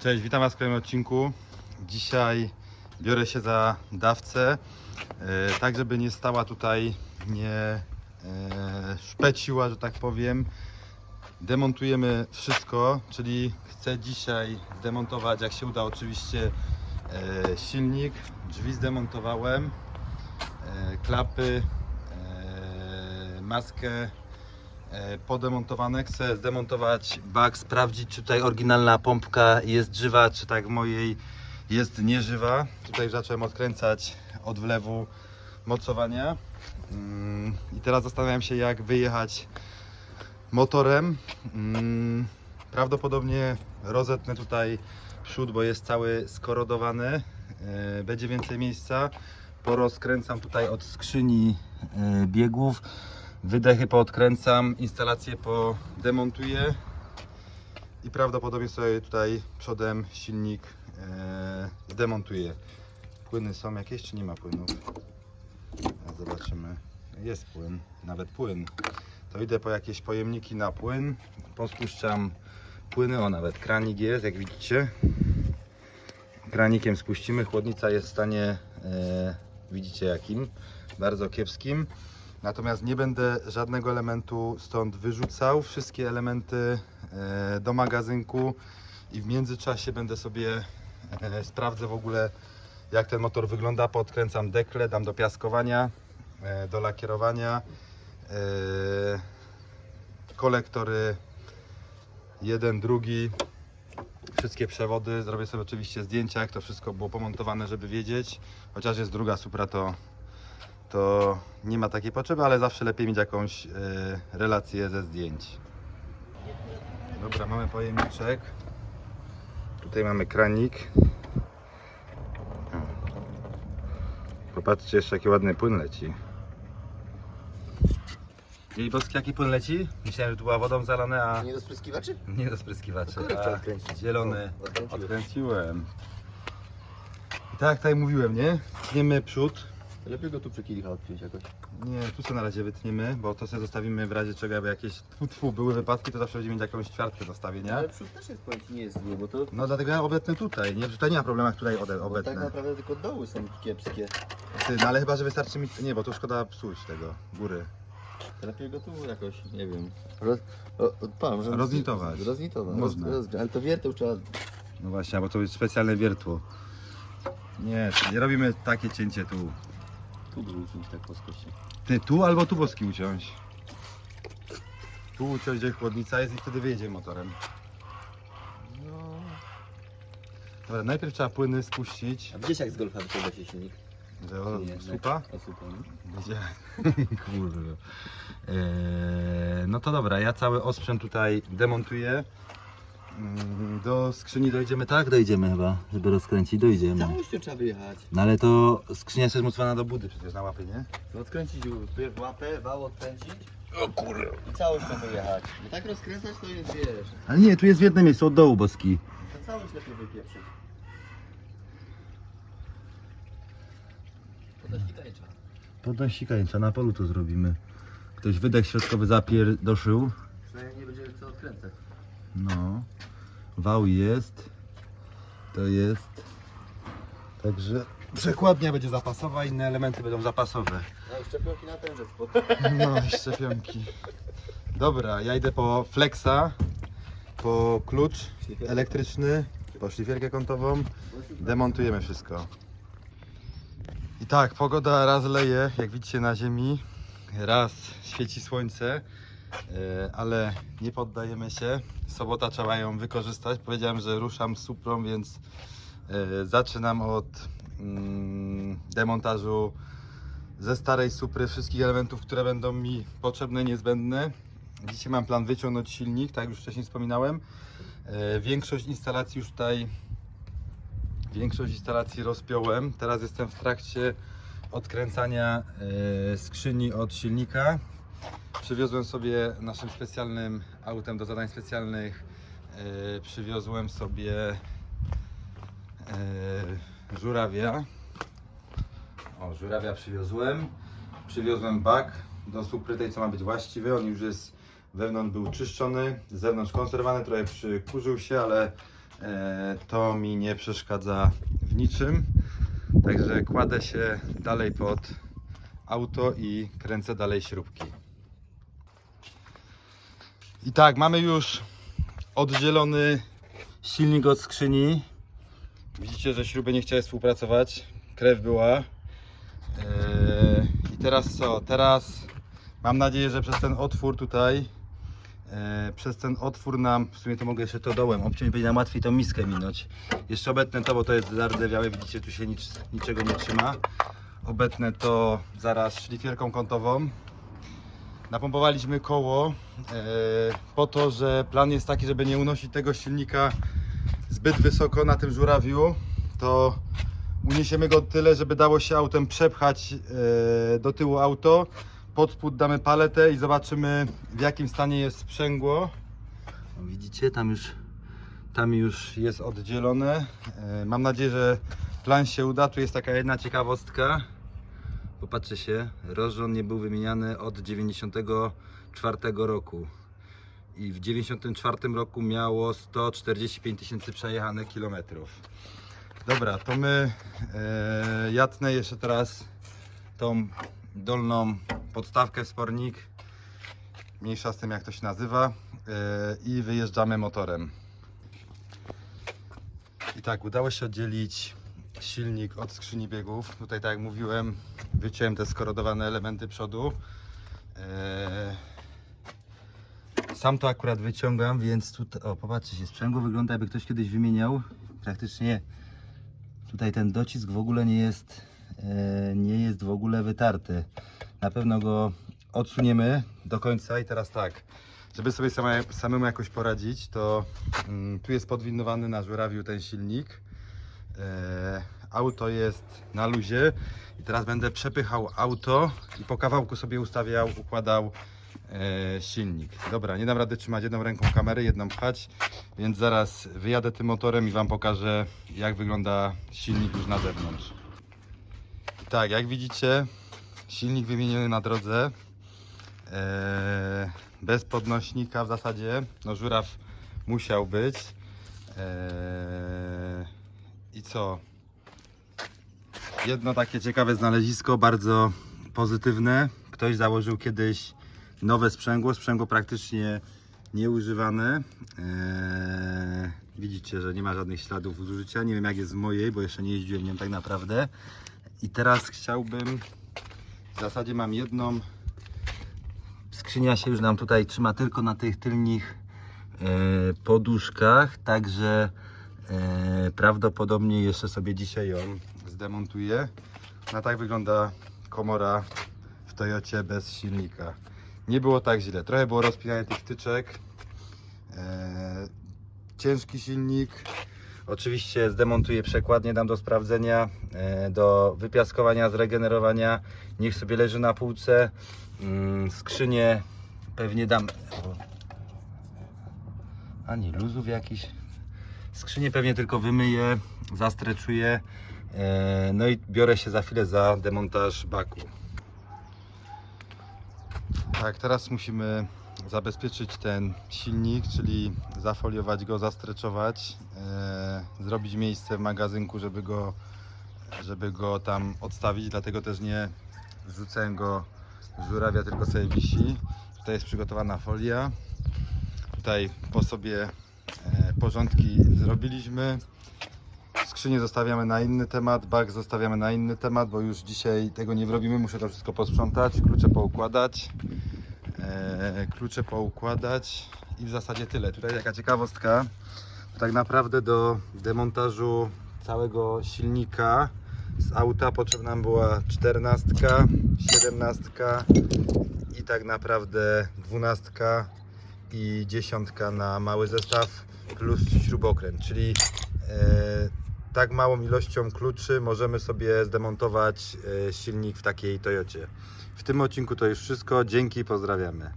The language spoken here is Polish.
Cześć, witam Was w kolejnym odcinku. Dzisiaj biorę się za dawcę, e, tak żeby nie stała tutaj, nie e, szpeciła, że tak powiem. Demontujemy wszystko, czyli chcę dzisiaj zdemontować, jak się uda oczywiście, e, silnik, drzwi zdemontowałem, klapy, maskę podemontowane. Chcę zdemontować bak, sprawdzić czy tutaj oryginalna pompka jest żywa, czy tak w mojej jest nieżywa. Tutaj zacząłem odkręcać od wlewu mocowania. Mm, I teraz zastanawiam się jak wyjechać motorem. Mm, Prawdopodobnie rozetnę tutaj przód, bo jest cały skorodowany. E, Będzie więcej miejsca. Porozkręcam tutaj od skrzyni e, biegów. Wydechy poodkręcam, instalację podemontuję i prawdopodobnie sobie tutaj przodem silnik e, zdemontuję. Płyny są jakieś czy nie ma płynów? Zobaczymy. Jest płyn, nawet płyn. To idę po jakieś pojemniki na płyn. Pospuszczam płyny, o nawet kranik jest, jak widzicie. Kranikiem spuścimy, chłodnica jest w stanie, e, widzicie jakim, bardzo kiepskim. Natomiast nie będę żadnego elementu stąd wyrzucał. Wszystkie elementy e, do magazynku i w międzyczasie będę sobie e, sprawdzę w ogóle jak ten motor wygląda. Podkręcam dekle, dam do piaskowania, e, do lakierowania. Kolektory jeden, drugi, wszystkie przewody. Zrobię sobie oczywiście zdjęcia, jak to wszystko było pomontowane, żeby wiedzieć. Chociaż jest druga Supra, to to nie ma takiej potrzeby, ale zawsze lepiej mieć jakąś e, relację ze zdjęć. Dobra, mamy pojemniczek. Tutaj mamy kranik. Popatrzcie, jeszcze jaki ładny płyn leci. Jej boski, jaki płyn leci? Myślałem, że tu była wodą zalane, a Nie do spryskiwaczy? nie do spryskiwaczy. Trzeba odkręcić. zielony odkręciłeś. odkręciłem. I tak jak tutaj mówiłem, nie? Tniemy przód. Lepiej go tu przy kielicha odpiąć jakoś. Nie, tu sobie na razie wytniemy, bo to sobie zostawimy w razie czego, jakby jakieś tfu, tfu, były wypadki, to zawsze będziemy mieć jakąś ćwiartkę zostawię, nie? Ale przód też jest powiem ci, nie jest zły, bo to No dlatego ja obetnę tutaj, nie? Tutaj nie ma problemu, jak tutaj ode, bo tak obetnę. naprawdę tylko doły są kiepskie. Ty, no ale chyba, że wystarczy mi... Nie, bo to szkoda psuć tego, góry. To lepiej go tu jakoś, nie wiem. Roz, o, że Roznitować. Roznitować. Można. Roz, ale to wierteł trzeba. No właśnie, bo to jest specjalne wiertło. Nie, nie robimy takie cięcie tu. Tu wrzucić tak. Ty, tu albo tu boski uciąć. Tu uciąć, gdzie chłodnica jest i wtedy wyjedzie motorem. No. Dobra, najpierw trzeba płyny spuścić. A gdzieś jak z golfa wyciąga się silnik? Że o, Nie, słupa? Słupa, no. Będzie. Kurde. Eee, no to dobra, ja cały osprzęt tutaj demontuję. Mm, Do skrzyni dojdziemy, tak? Dojdziemy chyba, żeby rozkręcić, dojdziemy. Całością trzeba wyjechać. No ale to skrzynia jest zmocowana do budy przecież na łapy, nie? To odkręcić w łapę, wał odkręcić. O kurde. I całością wyjechać. Bo tak rozkręcać to jest, wiesz. Ale nie, tu jest w jednym miejscu od dołu boski. To całość lepiej wypieprzyć. Podać tańcza. Podnosi kańca, na polu to zrobimy. Ktoś wydech środkowy zapierdoszył. Przynajmniej nie będzie co odkręcać. No. Wał jest. To jest. Także przekładnia będzie zapasowa, inne elementy będą zapasowe. No i szczepionki na tęże spod. No i szczepionki. Dobra, ja idę po flexa, po klucz elektryczny, po szlifierkę kątową. Demontujemy wszystko. I tak, pogoda raz leje, jak widzicie na ziemi, raz świeci słońce, ale nie poddajemy się. Sobota trzeba ją wykorzystać. Powiedziałem, że ruszam z Suprą, więc e, zaczynam od mm, demontażu ze starej Supry wszystkich elementów, które będą mi potrzebne, niezbędne. Dzisiaj mam plan wyciągnąć silnik, tak jak już wcześniej wspominałem. E, Większość instalacji już tutaj Większość instalacji rozpiąłem. Teraz jestem w trakcie odkręcania e, skrzyni od silnika. Przywiozłem sobie naszym specjalnym autem do zadań specjalnych. E, przywiozłem sobie e, żurawia. O, żurawia przywiozłem. Przywiozłem bak do supry tej, co ma być właściwy. On już jest wewnątrz był czyszczony, z zewnątrz konserwowany, trochę przykurzył się, ale E, to mi nie przeszkadza w niczym. Także kładę się dalej pod auto i kręcę dalej śrubki. I tak, mamy już oddzielony silnik od skrzyni. Widzicie, że śruby nie chciały współpracować. Krew była. Eee, I teraz co? Teraz mam nadzieję, że przez ten otwór tutaj, e, przez ten otwór nam, w sumie to mogę jeszcze to dołem obciąć, będzie nam łatwiej tą miskę minąć. Jeszcze obetnę to, bo to jest zardzewiałe, widzicie, tu się nic, niczego nie trzyma. Obetnę to zaraz szlifierką kątową. Napompowaliśmy koło e, po to, że plan jest taki, żeby nie unosić tego silnika zbyt wysoko na tym żurawiu, to uniesiemy go tyle, żeby dało się autem przepchać e, do tyłu auto. Pod spód damy paletę i zobaczymy w jakim stanie jest sprzęgło. Widzicie, tam już, tam już jest oddzielone. E, mam nadzieję, że plan się uda. Tu jest taka jedna ciekawostka. Popatrzcie się, rozrząd nie był wymieniany od 94 roku i w 94 roku miało 145 tysięcy przejechanych kilometrów. Dobra, to my e, jatnę jeszcze teraz tą dolną podstawkę spornik, mniejsza z tym jak to się nazywa e, i wyjeżdżamy motorem. I tak, udało się oddzielić silnik od skrzyni biegów. Tutaj tak jak mówiłem, wyciąłem te skorodowane elementy przodu. E, sam to akurat wyciągam, więc tutaj, o popatrzcie się, sprzęgło wygląda jakby ktoś kiedyś wymieniał. Praktycznie tutaj ten docisk w ogóle nie jest, e, nie jest w ogóle wytarty. Na pewno go odsuniemy do końca i teraz tak, żeby sobie same, samemu jakoś poradzić, to mm, tu jest podwinowany na żurawiu ten silnik. E, auto jest na luzie i teraz będę przepychał auto i po kawałku sobie ustawiał, układał e, silnik. Dobra, nie dam rady trzymać jedną ręką kamery, jedną pchać, więc zaraz wyjadę tym motorem i Wam pokażę jak wygląda silnik już na zewnątrz. Tak, jak widzicie, silnik wymieniony na drodze. E, bez podnośnika w zasadzie, no żuraw musiał być. I co? Jedno takie ciekawe znalezisko, bardzo pozytywne. Ktoś założył kiedyś nowe sprzęgło, sprzęgło praktycznie nieużywane. Eee, widzicie, że nie ma żadnych śladów zużycia. Nie wiem jak jest w mojej, bo jeszcze nie jeździłem nią tak naprawdę. I teraz chciałbym, w zasadzie mam jedną, skrzynia się już nam tutaj trzyma tylko na tych tylnych e, poduszkach, także e, prawdopodobnie jeszcze sobie dzisiaj ją zdemontuję. No tak wygląda komora w Toyocie bez silnika. Nie było tak źle. Trochę było rozpinanie tych wtyczek. E, ciężki silnik. Oczywiście zdemontuję przekładnię, dam do sprawdzenia, e, do wypiaskowania, zregenerowania. Niech sobie leży na półce. Mm, skrzynię pewnie dam. Ani luzów jakiś. Skrzynię pewnie tylko wymyję, zastreczuję. E, no i biorę się za chwilę za demontaż baku. Tak, teraz musimy zabezpieczyć ten silnik, czyli zafoliować go, zastreczować, e, zrobić miejsce w magazynku, żeby go, żeby go tam odstawić, dlatego też nie wrzucałem go żurawia, tylko sobie wisi. Tutaj jest przygotowana folia. Tutaj po sobie porządki zrobiliśmy. Skrzynię zostawiamy na inny temat, bak zostawiamy na inny temat, bo już dzisiaj tego nie robimy. Muszę to wszystko posprzątać, klucze poukładać. E, klucze poukładać i w zasadzie tyle. Tutaj taka ciekawostka. Tak naprawdę do demontażu całego silnika z auta potrzebna była 14, 17 i tak naprawdę 12 i 10 na mały zestaw plus śrubokręt, czyli e, tak małą ilością kluczy możemy sobie zdemontować e, silnik w takiej Toyocie. W tym odcinku to już wszystko. Dzięki, pozdrawiamy.